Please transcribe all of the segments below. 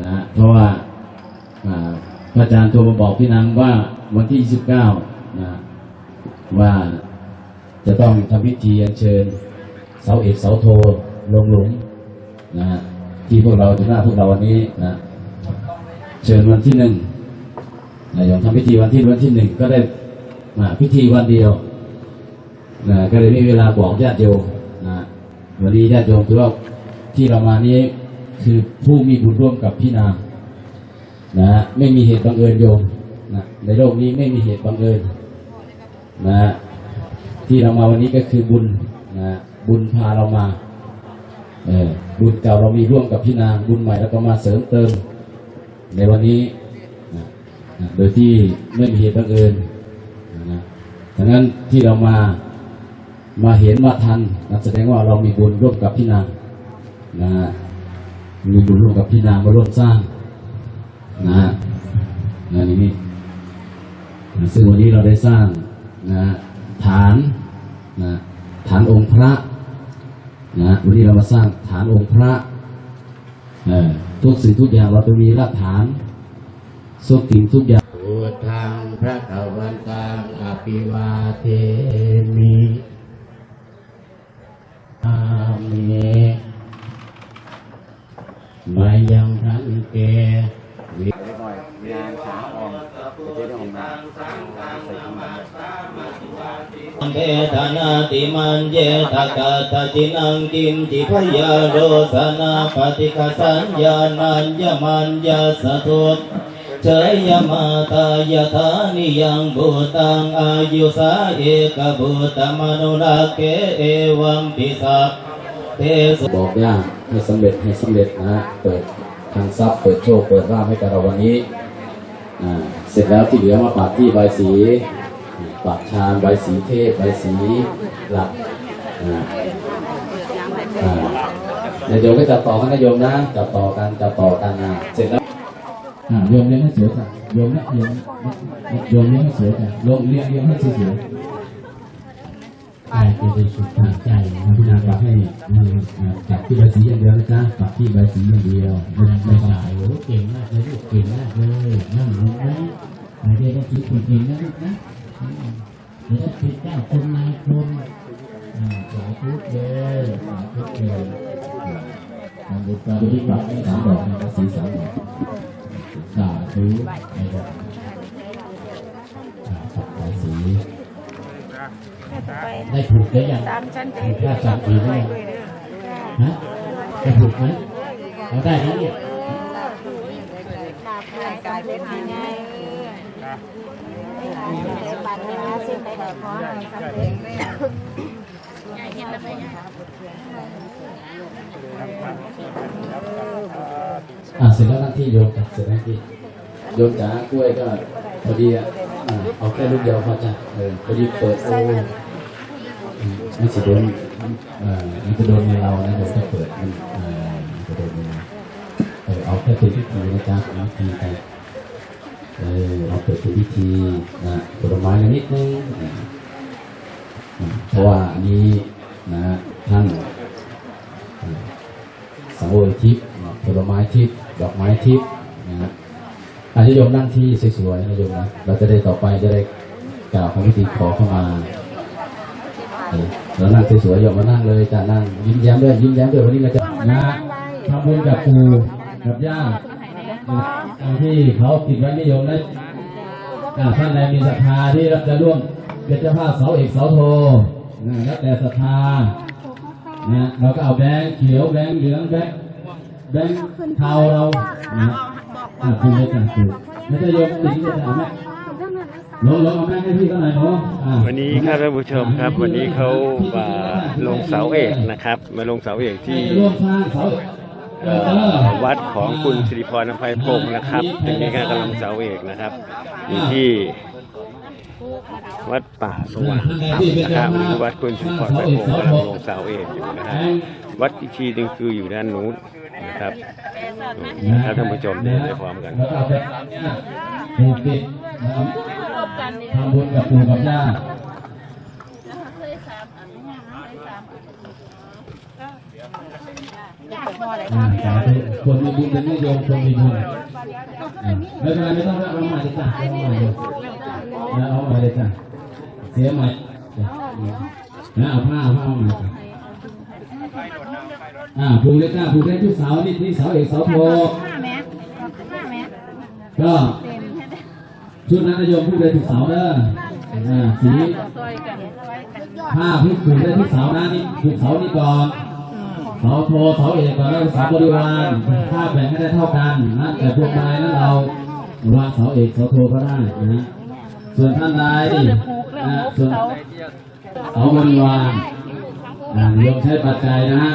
นะฮะเพราะว่าพระอาจารย์โทรมาบอกพี่นางว่าวันที่ 29 นะว่าจะต้องทำพิธีอัญเชิญ เสาเอกเสาโทลงหลุมนะฮะที่พวกเราจะหน้าพวกเราวันนี้นะเชิญวันที่หนึ่งนะยอมทำพิธีวันที่วันที่หนึ่งก็ได้มาพิธีวันเดียวนะก็เลยม่มีเวลาบอกญาติโยมนะวันนี้ญาติโยมถือว่าที่เรามานี้ คือผู้มีบุญร่วมกับพี่นางนะฮะไม่มีเหตุบังเอิญโยมนะในโลกนี้ไม่มีเหตุบังเอิญนะที่เรามาวันนี้ก็คือบุญนะฮะบุญพาเรามาเออบุญเก่าเรามีร่วมกับพี่นางบุญใหม่แล้วก็มาเสริมเติม ในวันนี้นะนะโดยที่ไม่มีเหตุบังเอิญนะนะดังนั้นที่เรามามาเห็นมาทันนะแสดงว่าเรามีบุญร่วมกับพี่นางนะ มีบุญร่วมกับพี่นางมาร่วมสร้างนะฮะนะนี่นี่นะซึ่งวันนี้เราได้สร้างนะฐานนะฐานองค์พระนะวันนี้เรามาสร้างฐานองค์พระเออทุกสิ่งทุกอย่างเราต้องมีรากฐานสุขสิ่งทุกอย่างพุทธังพระกวันตังอภิวาเทมิอามิ มายังทันเกวิเจ้าของนามเทธนาติมันเยตกาตจินังกินจิพยาโรสนาปฏิกสัญญาณัญญมันยาสทุตเจยมาตายธานิยังบูตังอายุสาเอกบูตมนุรักเกเอวัมปิสัพเทสบอกย่าง ให้สำเร็จให้สำเร็จนะเปิดทางทรัพย์เปิดโชคเปิดราบให้กับเราวันนี้อ่าเสร็จแล้วที่เหลือมาปักที่ใบสีปักชานใบสีเทพใบสีหลักอ่าเดี๋ยวโยมก็จับต่อกันนะโยมนะจับต่อกันจับต่อกันนะเสร็จแล้วอ่าโยมเลี้ยงให้สวยกันโยมนะโยมโยมเลี้ยงให้สวยกันโยมเลี้ยงเลี้ยงให้สวย กายจะได้สุขทางใจนะพี่นางปักให้อ่าปักที่ใบสีอย่างเดียวนะจ๊ะปักที่ใบสีอย่างเดียวไม่ไม่สายโอ้เก่งมากเลยลูกเก่งมากเลยนั่งลงไหมไหนเด็กก็คิดคนเก่งนะลูกนะอืมเดี๋ยวจะเป็นเจ้าคนนายคนสาธุเลยสาธุเลยทำบุญตัวที่ปักสามดอกนะสีสามดอกสาธุไอ้ดอกอ่าปักใบสี ได้ผูกได้ยังตามฉันไปผูกได้สามปีได้ยังฮะได้ผูกไหมเอาได้นะเนี่ยกลายเป็นยังไงบัตรนะสิ่งใดก็ขอให้สำเร็จอ่าเสร็จแล้วหน้าที่โยมจ้ะเสร็จหน้าที่โยมจ๋ากล้วยก็พอดีอะอ่าเอาแค่ลูกเดียวพอจ้ะเออพอดีเปิดโอ้อื มไม่จะโดนอ่ามันจะโดนในเรานะเดี๋ยวจะเปิดมันอ่าจะโดนในเราเออเอาแค่เป็นพิธีนะจ๊ะเป็นพิธีไปเออเอาเปิดเป็นพิธีนะผลไม้นิดนึงอ่าอ่าเพราะว่าอันนี้นะท่านสังเวยทิพย์ผลไม้ทิพย์ดอกไม้ทิพย์นะฮะอาจจะโยมนั่งที่สวยๆนะโยมนะเราจะได้ต่อไปจะได้กล่าวคำวิธีขอเข้ามา เรานั่งสวยๆโยมมานั่งเลยจะนั่งยิ้มแย้มด้วยยิ้มแย้มด้วยวันนี้เราจะนะทำบุญกับปู่กับย่าที่เขาติดไว้นิยมนะอ่าท่านใดมีศรัทธาที่จะร่วมเป็นเจ้าภาพเสาเอกเสาโทนะแล้วแต่ศรัทธานะเราก็เอาแบงค์เขียวแบงค์เหลืองแบงค์แบงค์เทาเรานะอ่าคุณได้การถูกไม่ใช่โยมติดที่จะถามแม่ลงลงเอาแม่ วันนี้ครับท่านผู้ชมครับ วันนี้เขามาลงเสาเอกนะครับ มาลงเสาเอกที่ร่วมสร้างเสาเอ่อวัดของคุณสิริพรอภัยพงศ์นะครับตรงนี้ก็กำลังเสาเอกนะครับอยู่ที่วัดป่าสว่างธรรมนะครับนี่คือวัดคุณสิริพรอภัยพงศ์กำลังลงเสาเอกอยู่นะครับวัดอีกทีหนึงคืออยู่ด้านนู้นนะครับถ้าท่านผู้ชมได้พร้อมกัน แล้วก็เอาไปผูกติดนะครับทำบุญกับปู่กับย่าพ่ออะไรอ่าสาธุคนมีบุญเป็นนิยมคนมีบุญอ่าไม่เป็นไรไม่ต้องเอาใหม่เลยจ้ะเอาใหม่เลยนะเอาใหม่เลยจ้ะเสียใหม่จ้ะนะเอาผ้าเอาผ้าเอาใหม่จ้ะอ่าผูกเลยจ้ะผูกได้ทุกเสานี่ที่เสาเอกเสาโทห้าแม็กห้าแม็กก็ ชุดนักนิยมผูกได้ทุกเสาเด้ออ่าสีผ้าผูกผูกได้ทุกเสานะนี่ผูกเสานี่ก่อนเสาโทเสาเอกก่อนแล้วเสาบริวารถ้าแบ่งให้ได้เท่ากันนะแต่พวกนายนั้นเราวางเสาเอกเสาโทก็ได้นะส่วนท่านนายนะส่วนเสาบริวารโยมใช้ปัจจัยนะฮะ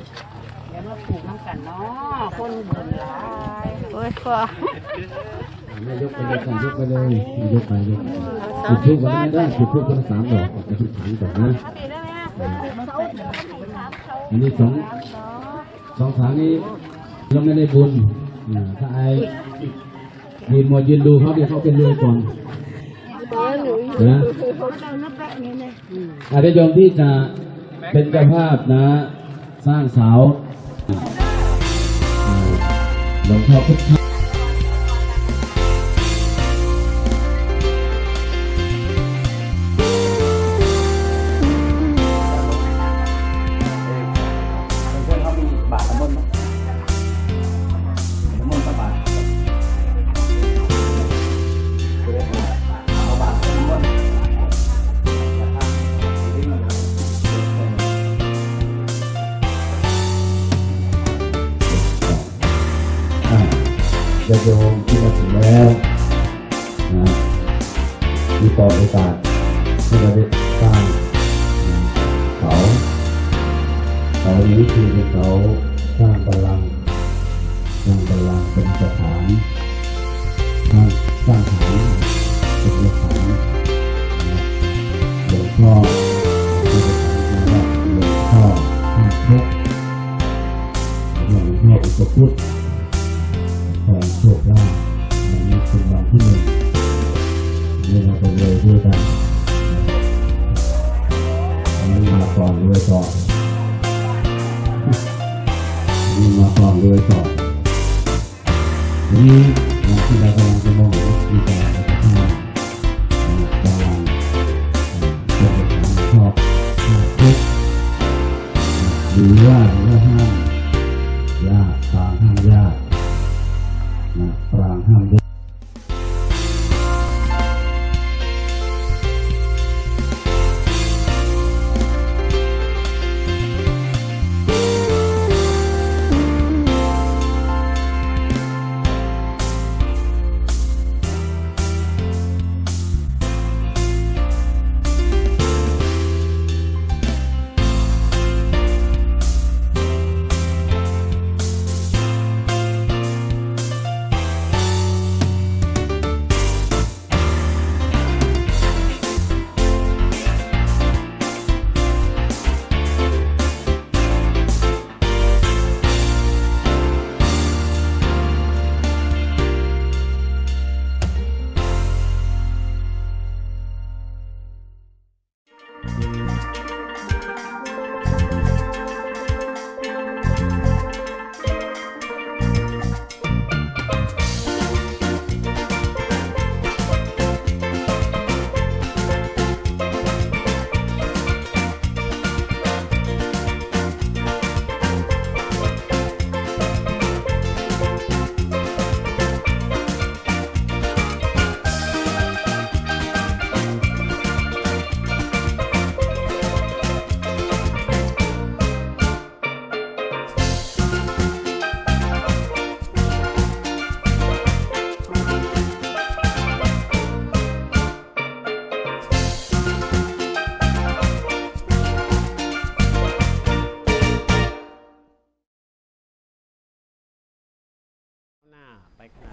ยกไปเลยค่ะยกไปเลยยกไปยกจุดทูบวันนี้ได้จุดทูบคนละสามดอกจะทุกถังก่อนนะอันนี้สองสองถังนี้เราไม่ได้บุญถ้าไอ้ยืนหมดยืนดูเขาเดี๋ยวเขาเป็นรวยก่อนนะอาจจะยอมที่จะเป็นเจ้าภาพนะ สร้างเสาอ่า หลวงพ่อพุทธ จะโยมที่มาถึงแล้วนะมีต่อโอกาสที่เราได้สร้างเขาเขานี้คือเขาสร้างพลังสร้างพลังเป็นสถานสร้างสร้างฐานเป็นสถานหลวงพ่อ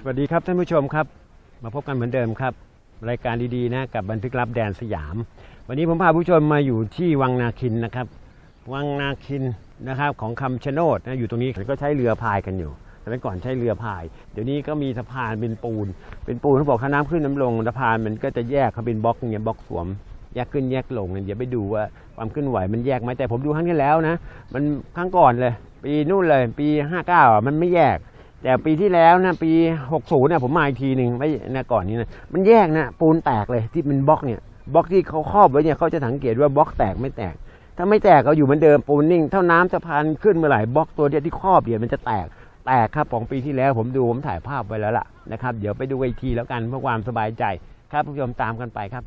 สวัสดีครับท่านผู้ชมครับ มาพบกันเหมือนเดิมครับ รายการดีๆนะกับบันทึกลับแดนสยาม วันนี้ผมพาผู้ชมมาอยู่ที่วังนาคินนะครับ วังนาคินนะครับของคำชะโนดนะอยู่ตรงนี้ก็ใช้เรือพายกันอยู่สมัยก่อนใช้เรือพาย เดี๋ยวนี้ก็มีสะพานเป็นปูน เป็นปูนเขาบอกถ้าน้ำขึ้นน้ำลงสะพานมันก็จะแยกเขาเป็นบล็อกเงี้ยบล็อกสวมแยกขึ้นแยกลงเดี๋ยวไปดูว่าความเคลื่อนไหวมันแยกไหมแต่ผมดูครั้งที่แล้วนะ มันครั้งก่อนเลย ปีนู่นเลย ปี 59 มันไม่แยก แต่ปีที่แล้วนะปี 60เนี่ยผมมาอีกทีหนึ่งไม่นะก่อนนี้นะมันแยกนะปูนแตกเลยที่เป็นบล็อกเนี่ยบล็อกที่เขาครอบไว้เนี่ยเขาจะสังเกตว่าบล็อกแตกไม่แตก ถ้าไม่แตกก็อยู่เหมือนเดิมปูนนิ่งเท่าน้ำสะพานขึ้นเมื่อไหร่บล็อกตัวเดียวที่ครอบเดียวมันจะแตกแตกครับของปีที่แล้วผมดูผมถ่ายภาพไว้แล้วล่ะนะครับเดี๋ยวไปดูอีกทีแล้วกันเพื่อความสบายใจครับผู้ชมตามกันไปครับ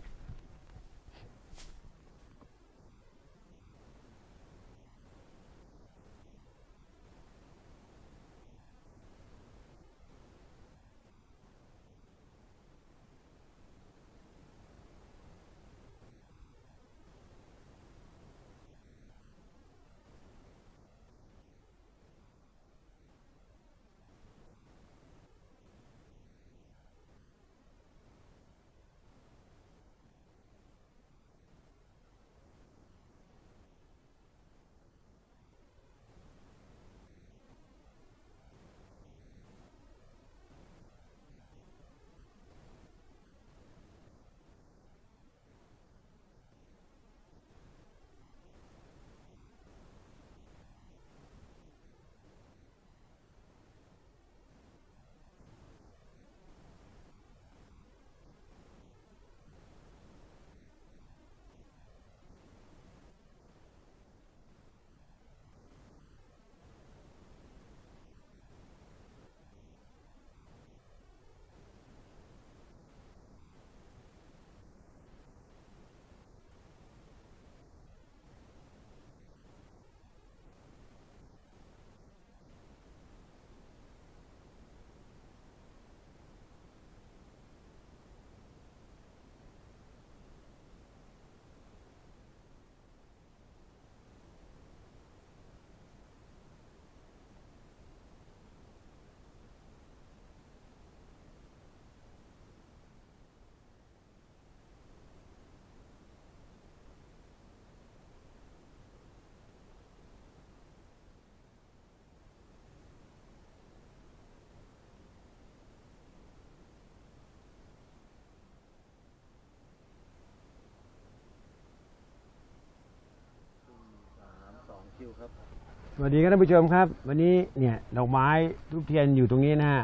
สวัสดีครับท่านผู้ชมครับ วันนี้เนี่ยดอกไม้ทูบเทียนอยู่ตรงนี้นะฮะ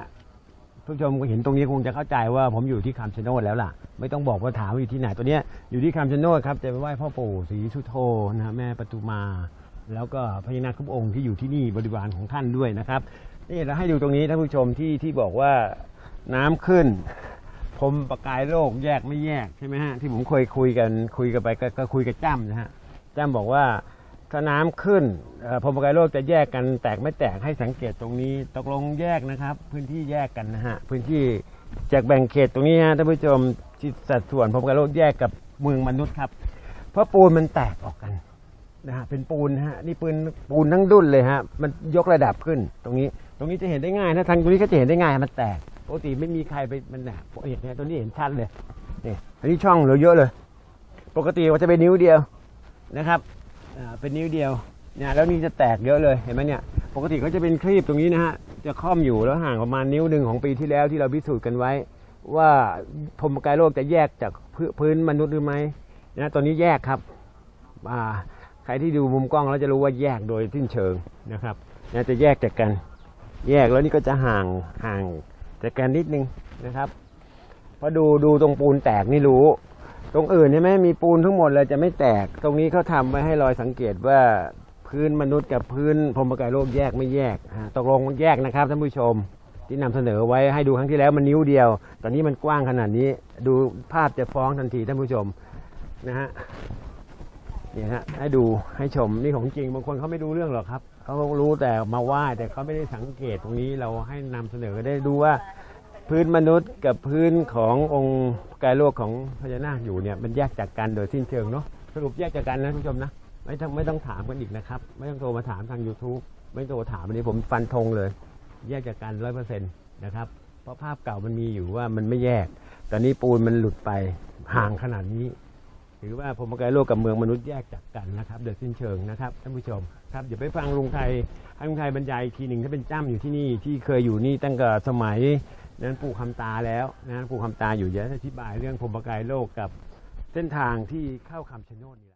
ผู้ชมเห็นตรงนี้คงจะเข้าใจว่าผมอยู่ที่คำชะโนดแล้วล่ะ ไม่ต้องบอกว่าถามว่าอยู่ที่ไหนตัวเนี้ยอยู่ที่คำชะโนดครับจะไปไหว้พ่อปู่ศรีสุโธนะฮะแม่ปทุมา แล้วก็พญานาคทุกองค์ที่อยู่ที่นี่บริวารของท่านด้วยนะครับนี่เราให้ดูตรงนี้ท่านผู้ชมที่ที่บอกว่าน้ำขึ้นพรมประกายโลกแยกไม่แยกใช่ไหมฮะที่ผมเคยคุยกันคุยกันไปก็ก็คุยกับจ้ำนะฮะจ้ำบอกว่า ถ้าน้ำขึ้นพรมกายโลกจะแยกกันแตกไม่แตกให้สังเกตตรงนี้ตกลงแยกนะครับ พื้นที่แยกกันนะฮะพื้นที่จากแบ่งเขตตรงนี้ฮะท่านผู้ชมที่สัดส่วนพรมกายโลกแยกกับเมืองมนุษย์ครับ เพราะปูนมันแตกออกกันนะฮะเป็นปูนฮะนี่ปูนปูนทั้งดุนเลยฮะมันยกระดับขึ้น ตรงนี้ ตรงนี้จะเห็นได้ง่ายถ้าทางตรงนี้ก็จะเห็นได้ง่ายมันแตกปกติไม่มีใครไปมันแตกเห็นเนี่ยตัวนี้เห็นชัดเลยนี่อันนี้ช่องเหลือเยอะเลย ปกติมันจะเป็นนิ้วเดียวนะครับ เป็นนิ้วเดียวเนี่ยแล้วนี่จะแตกเยอะเลยเห็นไหมเนี่ยปกติเขาจะเป็นครีบตรงนี้นะฮะจะค่อมอยู่แล้วห่างประมาณนิ้วหนึ่งของปีที่แล้วที่เราพิสูจน์กันไว้ ว่าพรมกายโลกจะแยกจากพื้นมนุษย์หรือไม่นะตอนนี้แยกครับอ่าใครที่ดูมุมกล้องแล้วจะรู้ว่าแยกโดยสิ้นเชิงนะครับนะจะแยกจากกัน แยกแล้วนี่ก็จะห่างห่างจากกันนิดนึงนะครับพราะดูดูตรงปูนแตกนี่รู้ รงอื่นใช่ไหมมีปูนทั้งหมดเลยจะไม่แตก ตรงนี้เขาทำไว้ให้รอยสังเกตว่าพื้นมนุษย์กับพื้นพรมกายโลกแยกไม่แยกตกลงแยกนะครับท่านผู้ชมที่นำเสนอไว้ให้ดูครั้งที่แล้วมันนิ้วเดียว ตอนนี้มันกว้างขนาดนี้ ดูภาพจะฟ้องทันทีท่านผู้ชมนะฮะเนี่ยฮะให้ดูให้ชมนี่ของจริงบางคนเขาไม่ดูเรื่องหรอกครับเขารู้แต่มาไหวแต่เขาไม่ได้สังเกตตรงนี้เราให้นำเสนอได้ดูว่า พื้นมนุษย์กับพื้นขององค์กายโลกของพญานาคอยู่เนี่ยมันแยกจากกันโดยสิ้นเชิงเนาะสรุปแยกจากกันนะท่านผู้ชมนะไม่ต้องไม่ต้องถามกันอีกนะครับ ไม่ต้องโทรมาถามทาง YouTube ไม่ต้องโทรถามวันนี้ผมฟันธงเลย แยกจากกันร้อยเปอร์เซ็นต์นะครับเพราะภาพเก่ามันมีอยู่ว่ามันไม่แยก ตอนนี้ปูนมันหลุดไปห่างขนาดนี้ถือว่าผมกายโลกกับเมืองมนุษย์แยกจากกันนะครับโดยสิ้นเชิงนะครับท่านผู้ชมครับเดี๋ยวไปฟังลุงไทยให้ลุงไทยบรรยายอีกทีหนึ่งถ้าเป็นจ้ำอยู่ที่นี่ที่เคยอยู่นี่ตั้งแต่สมัย นั้นปู่คำตาแล้วนะปู่คำตาอยู่เยอะอธิบายเรื่องพรมกายโลกกับเส้นทางที่เข้าคำชะโนดนี่แหละ